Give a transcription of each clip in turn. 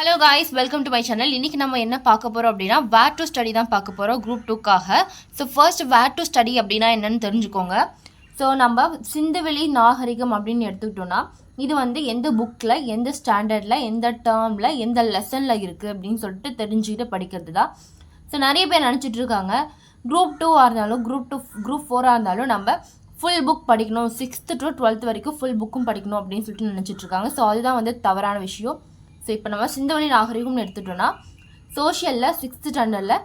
Hello guys welcome to my channel இன்றைக்கி நம்ம என்ன பார்க்க போகிறோம் அப்படின்னா வேர் டு ஸ்டடி தான் பார்க்க போகிறோம் group டூக்காக so first where to study அப்படின்னா என்னென்னு தெரிஞ்சுக்கோங்க. ஸோ நம்ம சிந்துவெளி நாகரிகம் அப்படின்னு எடுத்துக்கிட்டோன்னா இது வந்து எந்த புக்கில் எந்த ஸ்டாண்டர்டில் எந்த டேர்மில் எந்த லெசனில் இருக்குது அப்படின்னு சொல்லிட்டு தெரிஞ்சுக்கிட்டு படிக்கிறது தான். ஸோ நிறைய பேர் நினச்சிட்டு இருக்காங்க. குரூப் டூவாக இருந்தாலும் குரூப் டூ குரூப் ஃபோராக இருந்தாலும் நம்ம ஃபுல் புக் படிக்கணும். சிக்ஸ்த்து டு டுவெல்த் வரைக்கும் ஃபுல் புக்கும் படிக்கணும் அப்படின்னு சொல்லிட்டு நினச்சிட்ருக்காங்க ஸோ அதுதான் வந்து தவறான விஷயம். ஸோ இப்போ நம்ம சிந்தவெளி நாகரிகம்னு எடுத்துட்டோம்னா சோஷியலில் சிக்ஸ்த்து ஸ்டாண்டர்டில்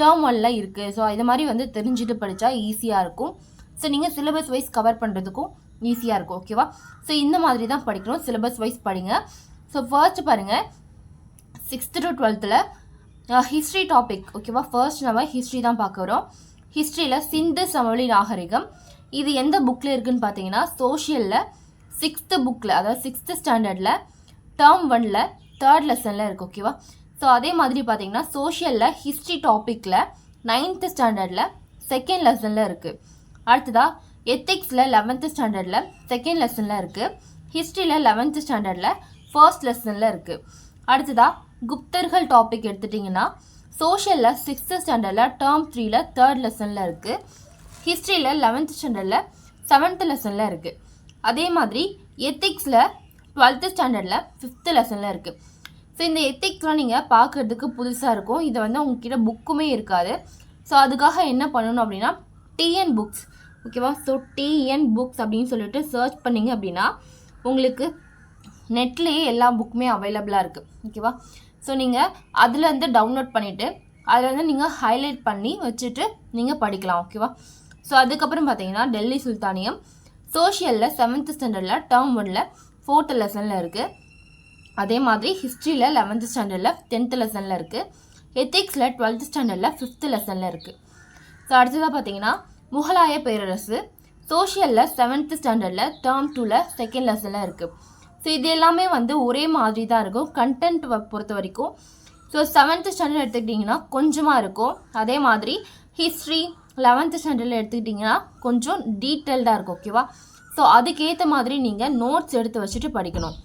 டேர்ம் ஒன்ல இருக்குது ஸோ இது மாதிரி வந்து தெரிஞ்சுட்டு படித்தா ஈஸியாக இருக்கும். ஸோ நீங்கள் சிலபஸ் வைஸ் கவர் பண்ணுறதுக்கும் ஈஸியாக இருக்கும் ஓகேவா ஸோ இந்த மாதிரி தான் படிக்கணும் சிலபஸ் வைஸ் படிங்க. ஸோ ஃபர்ஸ்ட் பாருங்கள் சிக்ஸ்த்து டு டுவெல்த்தில் ஹிஸ்ட்ரி டாபிக் ஓகேவா ஃபர்ஸ்ட் நம்ம ஹிஸ்ட்ரி தான் பார்க்க வரோம். ஹிஸ்ட்ரியில் சிந்து சமவெளி நாகரிகம். இது எந்த புக்கில் இருக்குன்னு பார்த்தீங்கன்னா சோஷியலில் சிக்ஸ்த்து புக்கில் அதாவது சிக்ஸ்த்து ஸ்டாண்டர்டில் டேர்ம் ஒனில் தேர்ட் லெசனில் இருக்குது ஓகேவா ஸோ அதே மாதிரி பார்த்தீங்கன்னா சோஷியலில் ஹிஸ்ட்ரி டாப்பிக்கில் நைன்த்து ஸ்டாண்டர்டில் செகண்ட் லெசனில் இருக்குது அடுத்ததாக எத்திக்ஸில் லெவன்த்து ஸ்டாண்டர்டில் செகண்ட் லெசனில் இருக்குது ஹிஸ்ட்ரியில் லெவன்த்து ஸ்டாண்டர்டில் ஃபர்ஸ்ட் லெசனில் இருக்குது அடுத்ததாக குப்தர்கள் டாபிக் எடுத்துட்டிங்கன்னா சோஷியலில் சிக்ஸ்த்து ஸ்டாண்டர்டில் டேர்ம் த்ரீல தேர்ட் லெசனில் இருக்குது ஹிஸ்ட்ரியில் லெவன்த்து ஸ்டாண்டர்டில் செவன்த்து லெசனில் இருக்குது அதே மாதிரி எத்திக்ஸில் டுவெல்த்து ஸ்டாண்டர்டில் ஃபிஃப்த்து லெசனில் இருக்குது ஸோ இந்த எத்திக்ஸ்லாம் நீங்கள் பார்க்குறதுக்கு புதுசாக இருக்கும். இதை வந்து உங்ககிட்ட புக்குமே இருக்காது. ஸோ அதுக்காக என்ன பண்ணணும் அப்படின்னா டிஎன் புக்ஸ் ஓகேவா ஸோ டிஎன் புக்ஸ் அப்படின்னு சொல்லிட்டு சர்ச் பண்ணிங்க அப்படின்னா உங்களுக்கு நெட்லேயே எல்லா புக்குமே அவைலபிளாக இருக்குது ஓகேவா ஸோ நீங்கள் அதில் வந்து டவுன்லோட் பண்ணிவிட்டு அதில் வந்து நீங்கள் ஹைலைட் பண்ணி வச்சுட்டு நீங்கள் படிக்கலாம். ஓகேவா ஸோ அதுக்கப்புறம் பார்த்தீங்கன்னா டெல்லி சுல்தானியம் சோஷியலில் செவன்த் ஸ்டாண்டர்டில் டேர்ம் ஒனில் ஃபோர்த்து லெசனில் இருக்குது அதே மாதிரி ஹிஸ்ட்ரியில் லெவன்த்து ஸ்டாண்டர்டில் டென்த்து லெசனில் இருக்குது எத்திக்ஸில் டுவெல்த்து ஸ்டாண்டர்டில் ஃபிஃப்த்து லெசனில் இருக்குது ஸோ அடுத்ததாக பார்த்தீங்கன்னா முகலாய பேரரசு. சோஷியலில் செவன்த்து ஸ்டாண்டர்டில் டேர்ம் டூவில் செகண்ட் லெசனில் இருக்குது ஸோ இது எல்லாமே வந்து ஒரே மாதிரி தான் இருக்கும். கண்டென்ட் பொறுத்த வரைக்கும். ஸோ செவன்த்து ஸ்டாண்டர்ட் எடுத்துக்கிட்டிங்கன்னா கொஞ்சமாக இருக்கும். அதே மாதிரி ஹிஸ்ட்ரி லெவன்த்து ஸ்டாண்டர்டில் எடுத்துக்கிட்டிங்கன்னா கொஞ்சம் டீட்டெயில்டாக இருக்கும் ஓகேவா ஸோ அதுக்கேற்ற மாதிரி நீங்கள் நோட்ஸ் எடுத்து வச்சுட்டு படிக்கணும்.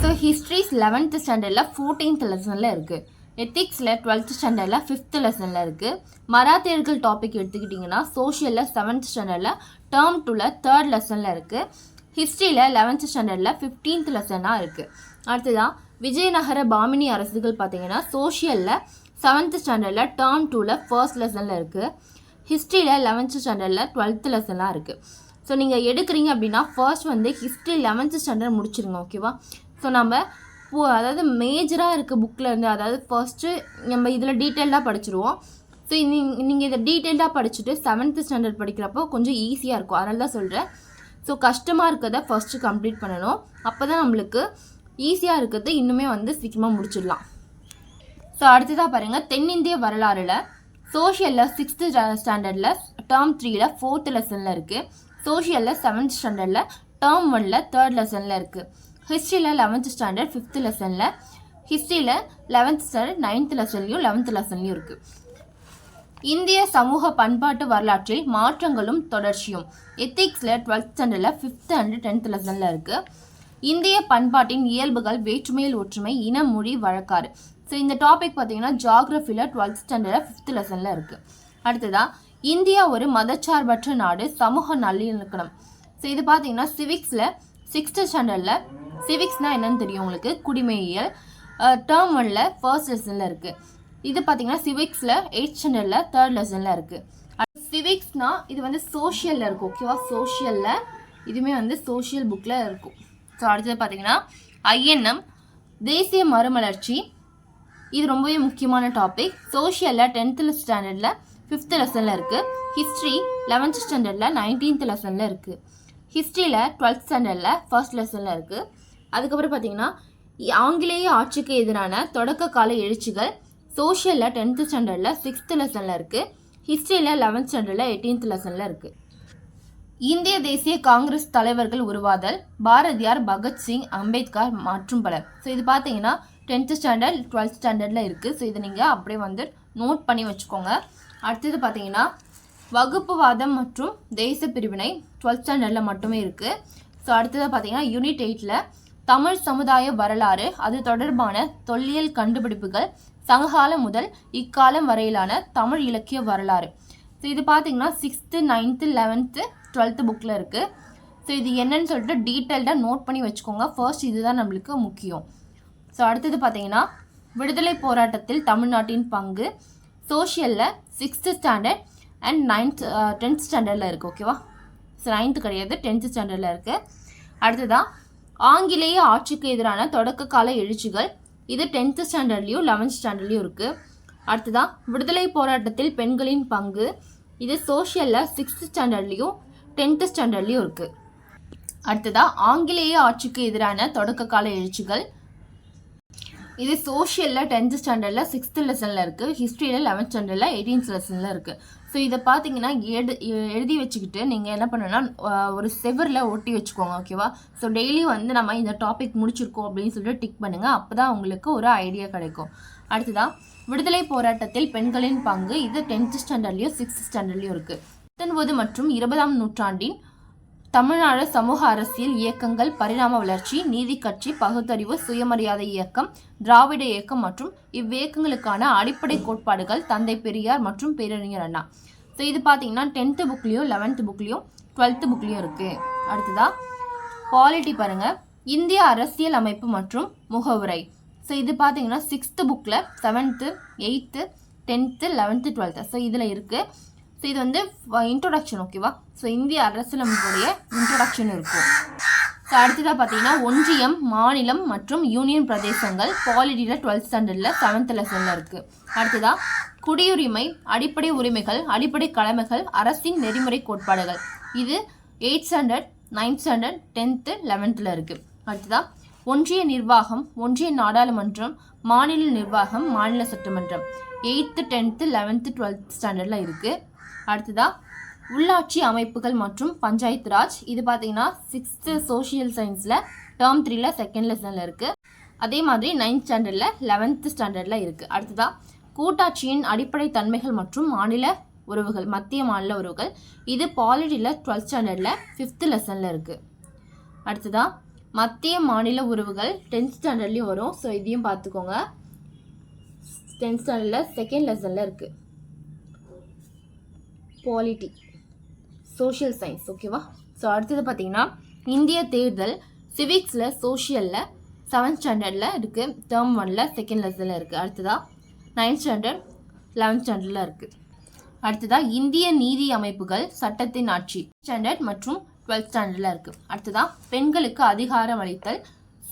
ஸோ ஹிஸ்ட்ரிஸ் லெவன்த்து ஸ்டாண்டர்டில் ஃபோர்டீன்த் லெசனில் இருக்குது எத்திக்ஸில் டுவெல்த் ஸ்டாண்டர்டில் ஃபிஃப்த் லெசனில் இருக்குது மராத்தியர்கள் டாபிக் எடுத்துக்கிட்டிங்கன்னா சோஷியலில் செவன்த் ஸ்டாண்டர்டில் டேர்ம் டூவில் தேர்ட் லெசனில் இருக்குது ஹிஸ்ட்ரியில் லெவன்த் ஸ்டாண்டர்டில் ஃபிஃப்டீன்த் லெசனாக இருக்குது அடுத்ததான் விஜயநகர பாமினி அரசுகள் பார்த்தீங்கன்னா சோஷியலில் செவன்த் ஸ்டாண்டர்டில் டேர்ம் டூவில் ஃபர்ஸ்ட் லெசனில் இருக்குது ஹிஸ்ட்ரியில் லெவன்த் ஸ்டாண்டர்டில் டுவெல்த் லெசன்லாம் இருக்குது ஸோ நீங்கள் எடுக்கிறீங்க அப்படின்னா ஃபர்ஸ்ட் வந்து ஹிஸ்ட்ரி லெவன்த்து ஸ்டாண்டர்ட் முடிச்சிருங்க ஓகேவா ஸோ நம்ம போ அதாவது மேஜராக இருக்க புக்கில் இருந்து அதாவது ஃபர்ஸ்ட்டு நம்ம இதில் டீட்டெயில்டாக படிச்சிருவோம். ஸோ நீங்கள் இதை டீட்டெயில்டாக படிச்சுட்டு செவன்த்து ஸ்டாண்டர்ட் படிக்கிறப்போ கொஞ்சம் ஈஸியாக இருக்கும். அதனால தான் சொல்கிறேன் ஸோ கஷ்டமாக இருக்கிறத ஃபஸ்ட்டு கம்ப்ளீட் பண்ணணும். அப்போ தான் நம்மளுக்கு ஈஸியாக இருக்கிறது இன்னுமே வந்து சீக்கிரமாக முடிச்சிடலாம். ஸோ அடுத்ததாக பாருங்கள் தென்னிந்திய வரலாறில் சோஷியலில் சிக்ஸ்த்து ஸ்டாண்டர்டில் டேர்ம் த்ரீயில் ஃபோர்த்து லெசனில் இருக்குது சோஷியலில் செவன்த் ஸ்டாண்டர்டில் டேர்ம் ஒனில் தேர்ட் லெசனில் இருக்குது ஹிஸ்ட்ரியில் லெவன்த் ஸ்டாண்டர்ட் ஃபிஃப்த் லெசனில் ஹிஸ்ட்ரியில் லெவன்த் ஸ்டாண்டர்ட் நைன்த் லெசன்லையும் லெவன்த் லெசன்லையும் இருக்குது இந்திய சமூக பண்பாட்டு வரலாற்றில் மாற்றங்களும் தொடர்ச்சியும். எத்திக்ஸில் டுவெல்த் ஸ்டாண்டர்டில் ஃபிஃப்த் அண்ட் டென்த் லெசனில் இருக்குது இந்திய பண்பாட்டின் இயல்புகள் வேற்றுமையில் ஒற்றுமை இன மொழி வழக்காறு. ஸோ இந்த டாபிக் பார்த்தீங்கன்னா ஜாகிரஃபியில் டுவெல்த் ஸ்டாண்டர்டில் ஃபிஃப்த் லெசனில் இருக்குது அடுத்ததாக இந்தியா ஒரு மதச்சார்பற்ற நாடு சமூக நல்லிணக்கணம் ஸோ இது பார்த்தீங்கன்னா சிவிக்ஸில் சிக்ஸ்த்து ஸ்டாண்டர்டில் சிவிக்ஸ்னால் என்னன்னு தெரியும் உங்களுக்கு குடிமையியல். டேர்ம் ஒனில் ஃபர்ஸ்ட் லெசனில் இருக்குது இது பார்த்தீங்கன்னா சிவிக்ஸில் எயிட் ஸ்டாண்டர்டில் தேர்ட் லெசனில் இருக்குது சிவிக்ஸ்னால் இது வந்து சோஷியலில் இருக்கும் ஓகேவா சோஷியலில் இதுவுமே வந்து சோஷியல் புக்கில் இருக்கும். ஸோ அடுத்தது பார்த்தீங்கன்னா ஐஎன்எம் தேசிய மறுமலர்ச்சி. இது ரொம்பவே முக்கியமான டாபிக் சோஷியலில் டென்த்தில் ஸ்டாண்டர்டில் ஃபிஃப்த் லெசனில் இருக்குது ஹிஸ்ட்ரி லெவன்த் ஸ்டாண்டர்டில் நைன்டீன்த் லெசனில் இருக்குது ஹிஸ்ட்ரியில் டுவெல்த் ஸ்டாண்டர்டில் ஃபர்ஸ்ட் லெசனில் இருக்குது அதுக்கப்புறம் பார்த்தீங்கன்னா ஆங்கிலேய ஆட்சிக்கு எதிரான தொடக்க கால எழுச்சிகள் சோஷியலில் டென்த்து ஸ்டாண்டர்டில் சிக்ஸ்த் லெசனில் இருக்குது ஹிஸ்ட்ரியில் லெவன்த் ஸ்டாண்டர்டில் எயிட்டீன்த் லெசனில் இருக்குது இந்திய தேசிய காங்கிரஸ் தலைவர்கள் உருவாதல் பாரதியார் பகத்சிங் அம்பேத்கர் மற்றும் பலர். ஸோ இது பார்த்தீங்கன்னா டென்த்து ஸ்டாண்டர்ட் டுவெல்த் ஸ்டாண்டர்டில் இருக்குது ஸோ இதை நீங்கள் அப்படியே வந்து நோட் பண்ணி வச்சுக்கோங்க. அடுத்தது பார்த்தீங்கன்னா வகுப்புவாதம் மற்றும் தேச பிரிவினை டுவெல்த் ஸ்டாண்டர்டில் மட்டுமே இருக்குது ஸோ அடுத்தது பார்த்தீங்கன்னா யூனிட் எயிட்டில் தமிழ் சமுதாய வரலாறு அது தொடர்பான தொல்லியல் கண்டுபிடிப்புகள் சங்ககாலம் முதல் இக்காலம் வரையிலான தமிழ் இலக்கிய வரலாறு. ஸோ இது பார்த்தீங்கன்னா சிக்ஸ்த்து நைன்த்து லெவன்த்து டுவெல்த்து புக்கில் இருக்குது ஸோ இது என்னன்னு சொல்லிட்டு டீட்டெயில்டாக நோட் பண்ணி வச்சுக்கோங்க. ஃபர்ஸ்ட் இதுதான் நம்மளுக்கு முக்கியம். ஸோ அடுத்தது பார்த்தீங்கன்னா விடுதலை போராட்டத்தில் தமிழ்நாட்டின் பங்கு சோஷியலில் sixth standard and ninth tenth ஸ்டாண்டர்டில் இருக்குது ஓகேவா ஸோ நைன்த்து கிடையாது டென்த்து ஸ்டாண்டர்டில் இருக்குது அடுத்ததான் ஆங்கிலேய ஆட்சிக்கு எதிரான தொடக்க கால எழுச்சிகள். இது டென்த்து ஸ்டாண்டர்ட்லேயும் லெவன்த் ஸ்டாண்டர்ட்லேயும் இருக்குது அடுத்ததான் விடுதலை போராட்டத்தில் பெண்களின் பங்கு. இது சோஷியலில் சிக்ஸ்த்து ஸ்டாண்டர்ட்லேயும் டென்த்து ஸ்டாண்டர்ட்லேயும் இருக்குது அடுத்ததாக ஆங்கிலேய ஆட்சிக்கு எதிரான தொடக்க கால எழுச்சிகள். இது சோஷியலில் டென்த்து ஸ்டாண்டர்டில் சிக்ஸ்த்து லெசனில் இருக்குது ஹிஸ்ட்ரியில் லெவன்த் ஸ்டாண்டர்டில் எயிட்டீன்த் லெசனில் இருக்குது ஸோ இதை பார்த்தீங்கன்னா எடு எழுதி வச்சுக்கிட்டு நீங்கள் என்ன பண்ணுன்னா ஒரு செவரில் ஒட்டி வச்சுக்கோங்க ஓகேவா ஸோ டெய்லி வந்து நம்ம இந்த டாபிக் முடிச்சிருக்கோம் அப்படின்னு சொல்லிட்டு டிக் பண்ணுங்கள் அப்போ தான் உங்களுக்கு ஒரு ஐடியா கிடைக்கும். அடுத்ததான் விடுதலை போராட்டத்தில் பெண்களின் பங்கு. இது டென்த்து ஸ்டாண்டர்ட்லேயும் சிக்ஸ்த் ஸ்டாண்டர்ட்லேயும் இருக்குது பத்தொன்பது மற்றும் இருபதாம் நூற்றாண்டின் தமிழ்நாடு சமூக அரசியல் இயக்கங்கள் பரிணாம வளர்ச்சி நீதி கட்சி பகுத்தறிவு சுயமரியாதை இயக்கம் திராவிட இயக்கம் மற்றும் இவ்வியக்கங்களுக்கான அடிப்படை கோட்பாடுகள் தந்தை பெரியார் மற்றும் பேரறிஞர் அண்ணா. ஸோ இது பார்த்தீங்கன்னா டென்த்து புக்லேயும் லெவன்த்து புக்லேயும் டுவெல்த்து புக்லேயும் இருக்குது அடுத்ததா பாலிட்டி பாருங்கள் இந்திய அரசியல் அமைப்பு மற்றும் முகவுரை. ஸோ இது பார்த்தீங்கன்னா சிக்ஸ்த்து புக்கில் seventh eighth tenth eleventh twelfth so இதில் இருக்குது ஸோ இது வந்து இன்ட்ரொடக்ஷன் ஓகேவா ஸோ இந்திய அரசியலமைப்புடைய இன்ட்ரொடக்ஷன் இருக்கும். ஸோ அடுத்ததாக பார்த்தீங்கன்னா ஒன்றியம் மாநிலம் மற்றும் யூனியன் பிரதேசங்கள் பாலிட்டியில் டுவெல்த் ஸ்டாண்டர்டில் செவன்த் லெசனில் இருக்குது அடுத்ததாக குடியுரிமை அடிப்படை உரிமைகள் அடிப்படை கடமைகள் அரசின் நெறிமுறை கோட்பாடுகள். இது eight standard ninth standard tenth லெவன்த்தில் இருக்குது அடுத்ததாக ஒன்றிய நிர்வாகம் ஒன்றிய நாடாளுமன்றம் மாநில நிர்வாகம் மாநில சட்டமன்றம். எயித்து டென்த்து லெவன்த்து டுவெல்த் ஸ்டாண்டர்டில் இருக்குது அடுத்ததா உள்ளாட்சி அமைப்புகள் மற்றும் பஞ்சாயத்து ராஜ். இது பார்த்தீங்கன்னா சிக்ஸ்த்து சோஷியல் சயின்ஸில் டேர்ம் த்ரீல செகண்ட் லெசனில் இருக்குது அதே மாதிரி நைன்த் ஸ்டாண்டர்டில் லெவன்த்து ஸ்டாண்டர்டில் இருக்குது அடுத்ததா கூட்டாட்சியின் அடிப்படை தன்மைகள் மற்றும் மாநில உறவுகள் மத்திய மாநில உறவுகள். இது பாலிட்டியில் டுவெல்த் ஸ்டாண்டர்டில் ஃபிஃப்த்து லெசனில் இருக்குது அடுத்ததா மத்திய மாநில உறவுகள் டென்த் ஸ்டாண்டர்ட்லேயும் வரும். ஸோ இதையும் பார்த்துக்கோங்க டென்த் ஸ்டாண்டர்டில் செகண்ட் லெசனில் இருக்குது பாலிட்டி சோஷியல் சயின்ஸ் ஓகேவா ஸோ அடுத்தது பார்த்தீங்கன்னா இந்திய தேர்தல் சிவிக்ஸில் சோஷியலில் செவன்த் ஸ்டாண்டர்டில் இருக்குது டேர்ம் ஒனில் செகண்ட் லெசனில் இருக்குது அடுத்ததாக நைன்த் ஸ்டாண்டர்ட் லெவன்த் ஸ்டாண்டர்டில் இருக்குது அடுத்ததாக இந்திய நீதி அமைப்புகள் சட்டத்தின் ஆட்சி ஸ்டாண்டர்ட் மற்றும் டுவெல்த் ஸ்டாண்டர்டில் இருக்குது அடுத்ததாக பெண்களுக்கு அதிகாரம் அளித்தல்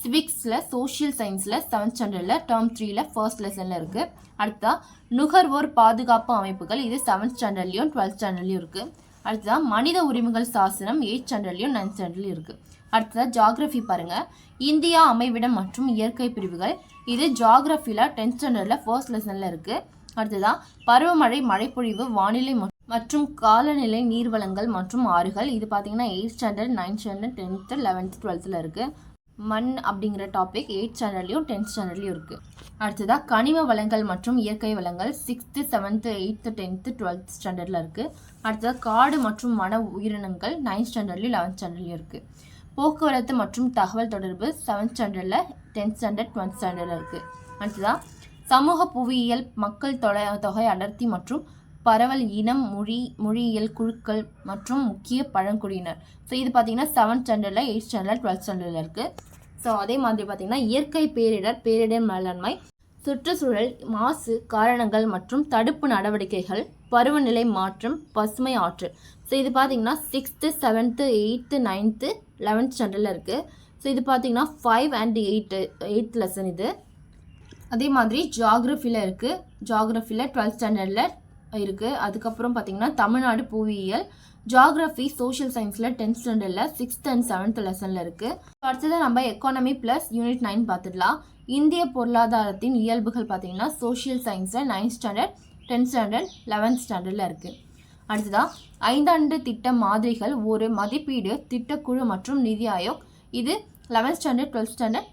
சிவிக்ஸில் சோஷியல் சயின்ஸில் செவன்த் ஸ்டாண்டர்டில் டேர்ம் த்ரீயில் ஃபர்ஸ்ட் லெசனில் இருக்குது அடுத்தா நுகர்வோர் பாதுகாப்பு அமைப்புகள் இது செவன்த் ஸ்டாண்டர்ட்லையும் டுவெல்த் ஸ்டாண்டர்ட்லேயும் இருக்குது அடுத்ததாக மனித உரிமைகள் சாசனம் எயிட் ஸ்டாண்டர்ட்லேயும் நைன்த் ஸ்டாண்டர்ட்லேயும் இருக்குது அடுத்ததாக ஜாகிரஃபி பாருங்கள் இந்தியா அமைவிடம் மற்றும் இயற்கை பிரிவுகள் இது ஜாகிரஃபியில் டென்த் ஸ்டாண்டர்டில் ஃபர்ஸ்ட் லெசனில் இருக்குது அடுத்ததாக பருவமழை மழைப்பொழிவு வானிலை மற்றும் காலநிலை நீர்வளங்கள் மற்றும் ஆறுகள் இது பார்த்தீங்கன்னா eight standard ninth standard tenth eleventh டுவெல்த்தில் இருக்குது மண் அப்படிங்கிற டாபிக் எயிட் ஸ்டாண்டர்ட்லையும் டென்த் ஸ்டாண்டர்ட்லையும் இருக்குது அடுத்ததாக கனிம வளங்கள் மற்றும் இயற்கை வளங்கள் sixth seventh eighth tenth twelfth ஸ்டாண்டர்டில் இருக்குது அடுத்ததாக காடு மற்றும் வன உயிரினங்கள் நைன்த் ஸ்டாண்டர்ட்லையும் லெவன்த் ஸ்டாண்டர்ட்லையும் இருக்குது போக்குவரத்து மற்றும் தகவல் தொடர்பு செவன்த் ஸ்டாண்டர்டில் டென்த் ஸ்டாண்டர்ட் டுவெல்த் ஸ்டாண்டர்டில் இருக்குது அடுத்ததாக சமூக புவியியல் மக்கள் தொலை தொகை அடர்த்தி மற்றும் பரவல் இனம் மொழி மொழியியல் குழுக்கள் மற்றும் முக்கிய பழங்குடியினர். ஸோ இது பார்த்தீங்கன்னா செவன்த் ஸ்டாண்டர்டில் எயிட் ஸ்டாண்டர்ட் டுவெல்த் ஸ்டாண்டர்டில் இருக்குது ஸோ அதே மாதிரி பார்த்தீங்கன்னா இயற்கை பேரிடர் பேரிடர் மேலாண்மை சுற்றுச்சூழல் மாசு காரணங்கள் மற்றும் தடுப்பு நடவடிக்கைகள் பருவநிலை மாற்றம் பசுமை ஆற்றல். ஸோ இது பார்த்திங்கன்னா sixth seventh eighth ninth eleventh ஸ்டாண்டர்டில் இருக்குது ஸோ இது பார்த்தீங்கன்னா five and eight eighth lesson இது. அதே மாதிரி ஜாகிரஃபியில் இருக்குது ஜாகிரஃபியில் டுவெல்த் ஸ்டாண்டர்டில் இருக்குது அதுக்கப்புறம் பார்த்தீங்கன்னா தமிழ்நாடு புவியியல் ஜாகிரஃபி சோஷியல் சயின்ஸில் டென்த் ஸ்டாண்டர்டில் சிக்ஸ்த் அண்ட் செவன்த் லெசனில் இருக்குது அடுத்தது நம்ம எக்கானமி ப்ளஸ் யூனிட் நைன் பார்த்துடலாம் இந்திய பொருளாதாரத்தின் இயல்புகள் பார்த்தீங்கன்னா சோஷியல் சயின்ஸில் ninth standard tenth standard eleventh ஸ்டாண்டர்டில் இருக்குது அடுத்ததாக ஐந்தாண்டு திட்ட மாதிரிகள் ஒரு மதிப்பீடு திட்டக்குழு மற்றும் நிதி ஆயோக். இது லெவன்த் ஸ்டாண்டர்ட் டுவெல்த் ஸ்டாண்டர்ட்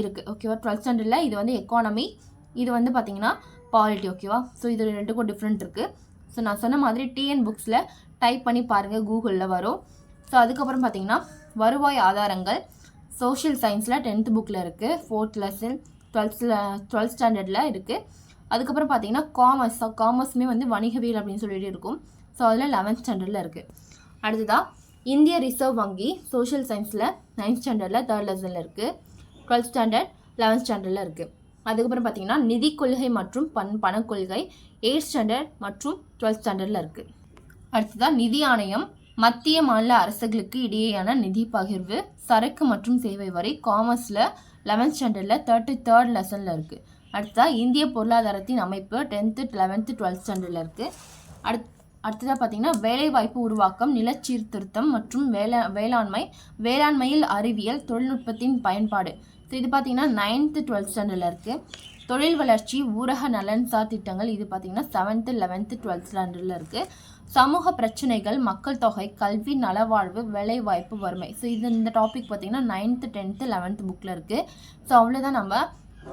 இருக்குது ஓகேவா டுவெல்த் ஸ்டாண்டர்டில் இது வந்து எக்கானமி இது வந்து பார்த்திங்கன்னா பாலிட்டி ஓகேவா ஸோ இது ரெண்டுக்கும் டிஃப்ரெண்ட் இருக்குது ஸோ நான் சொன்ன மாதிரி டிஎன் புக்ஸில் டைப் பண்ணி பாருங்கள் கூகுளில் வரும். ஸோ அதுக்கப்புறம் பார்த்தீங்கன்னா வருவாய் ஆதாரங்கள். சோஷியல் சயின்ஸில் டென்த் புக்கில் இருக்குது ஃபோர்த் லெசன் டுவெல்த்தில் டுவெல்த் ஸ்டாண்டர்டில் இருக்குது அதுக்கப்புறம் பார்த்தீங்கன்னா காமர்ஸ் காமர்ஸுமே வந்து வணிகவியல் அப்படின்னு சொல்லிட்டு இருக்கும். ஸோ அதில் லெவன்த் ஸ்டாண்டர்டில் இருக்குது அடுத்ததாக இந்திய ரிசர்வ் வங்கி சோஷியல் சயின்ஸில் நைன்த் ஸ்டாண்டர்டில் தேர்ட் லெசனில் இருக்குது டுவெல்த் ஸ்டாண்டர்ட் லெவன்த் ஸ்டாண்டர்டில் இருக்குது அதுக்கப்புறம் பார்த்தீங்கன்னா நிதி கொள்கை மற்றும் பண் பணக்கொள்கை எயிட் ஸ்டாண்டர்ட் மற்றும் டுவெல்த் ஸ்டாண்டர்டில் இருக்குது அடுத்ததாக நிதி ஆணையம் மத்திய மாநில அரசுகளுக்கு இடையேயான நிதி பகிர்வு சரக்கு மற்றும் சேவை வரி காமர்ஸில் லெவன்த் ஸ்டாண்டர்டில் தேர்ட்டி தேர்ட் லெசனில் இருக்குது அடுத்ததாக இந்திய பொருளாதாரத்தின் அமைப்பு டென்த்து லெவன்த்து டுவெல்த் ஸ்டாண்டர்டில் இருக்குது அடுத் அடுத்ததாக பார்த்தீங்கன்னா வேலைவாய்ப்பு உருவாக்கம் நிலச்சீர்திருத்தம் மற்றும் வேளா வேளாண்மை வேளாண்மையில் அறிவியல் தொழில்நுட்பத்தின் பயன்பாடு. இது பார்த்தீங்கன்னா நைன்த்து டுவெல்த் ஸ்டாண்டர்டில் இருக்குது தொழில் வளர்ச்சி ஊரக நலன்சார் திட்டங்கள் இது பார்த்தீங்கன்னா செவன்த்து லெவன்த்து டுவெல்த் ஸ்டாண்டர்டில் இருக்குது சமூக பிரச்சனைகள் மக்கள் தொகை கல்வி நலவாழ்வு வேலைவாய்ப்பு வறுமை. ஸோ இது இந்த டாபிக் பார்த்தீங்கன்னா நைன்த்து டென்த்து லெவன்த்து புக்கில் இருக்குது ஸோ அவ்வளோதான் நம்ம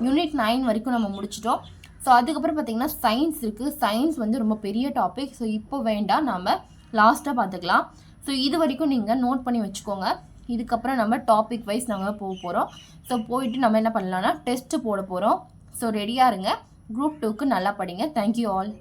யூனிட் நைன் வரைக்கும் நம்ம முடிச்சிட்டோம். ஸோ அதுக்கப்புறம் பார்த்தீங்கன்னா சயின்ஸ் இருக்குது சயின்ஸ் வந்து ரொம்ப பெரிய டாபிக் ஸோ இப்போ வேண்டாம். நம்ம லாஸ்ட்டாக பார்த்துக்கலாம் ஸோ இது வரைக்கும் நீங்கள் நோட் பண்ணி வச்சுக்கோங்க. இதுக்கப்புறம் நம்ம டாபிக் வைஸ் நம்ம போக போகிறோம் ஸோ போயிட்டு நம்ம என்ன பண்ணலாம்னா டெஸ்ட்டு போட போகிறோம் ஸோ ரெடியாக இருங்க. குரூப் டூக்கு நல்லா படிங்க. Thank you all